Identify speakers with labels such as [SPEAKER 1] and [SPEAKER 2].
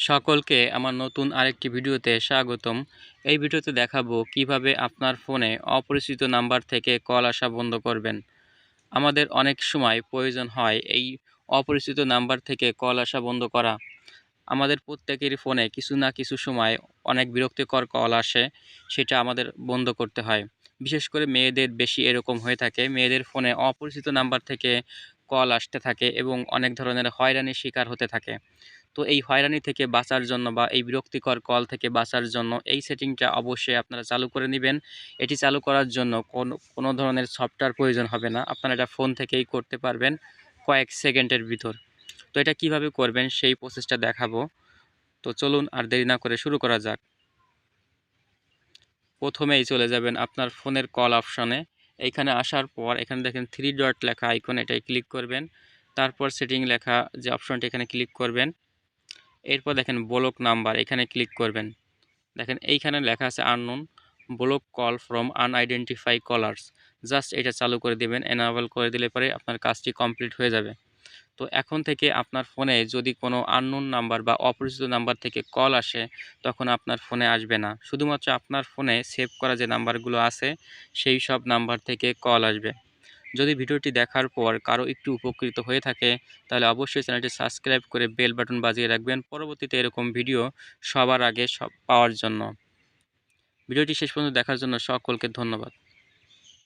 [SPEAKER 1] সকলকে আমার নতুন আরেকটি ভিডিওতে স্বাগতম। এই ভিডিওতে দেখাবো কীভাবে আপনার ফোনে অপরিচিত নাম্বার থেকে কল আসা বন্ধ করবেন। আমাদের অনেক সময় প্রয়োজন হয় এই অপরিচিত নাম্বার থেকে কল আসা বন্ধ করা। আমাদের প্রত্যেকেরই ফোনে কিছু না কিছু সময় অনেক বিরক্তিকর কল আসে, সেটা আমাদের বন্ধ করতে হয়। বিশেষ করে মেয়েদের বেশি এরকম হয়ে থাকে। মেয়েদের ফোনে অপরিচিত নাম্বার থেকে কল আসতে থাকে এবং অনেক ধরনের হয়রানির শিকার হতে থাকে। তো এই হয়রানি থেকে বাঁচার জন্য বা এই বিরক্তিকর কল থেকে বাঁচার জন্য এই সেটিংটা অবশ্যই আপনারা চালু করে নেবেন। এটি চালু করার জন্য কোনো কোনো ধরনের সফটওয়্যার প্রয়োজন হবে না। আপনারা এটা ফোন থেকেই করতে পারবেন কয়েক সেকেন্ডের ভিতর। তো এটা কীভাবে করবেন সেই প্রসেসটা দেখাবো। তো চলুন আর দেরি না করে শুরু করা যাক। প্রথমেই চলে যাবেন আপনার ফোনের কল অপশনে। এইখানে আসার পর এখানে দেখেন থ্রি ডট লেখা আইকন এটাই ক্লিক করবেন। তারপর সেটিং লেখা যে অপশনটি এখানে ক্লিক করবেন। এরপর দেখেন ব্লক নাম্বার এখানে ক্লিক করবেন। দেখেন এইখানে লেখা আছে unknown block call from unidentified callers just এটা চালু করে দেবেন এনাবেল করে দিলে পরে আপনার কাজটি কমপ্লিট হয়ে যাবে। তো এখন থেকে আপনার ফোনে যদি কোনো আননোন নাম্বার বা অপরিচিত নাম্বার থেকে কল আসে, তখন আপনার ফোনে আসবে না। শুধুমাত্র আপনার ফোনে সেভ করা যে নাম্বারগুলো আছে, সেই সব নাম্বার থেকে কল আসবে। যদি ভিডিওটি দেখার পর কারও একটু উপকৃত হয়ে থাকে, তাহলে অবশ্যই চ্যানেলটি সাবস্ক্রাইব করে বেল বাটন বাজিয়ে রাখবেন। পরবর্তীতে এরকম ভিডিও সবার আগে সব পাওয়ার জন্য। ভিডিওটি শেষ পর্যন্ত দেখার জন্য সকলকে ধন্যবাদ।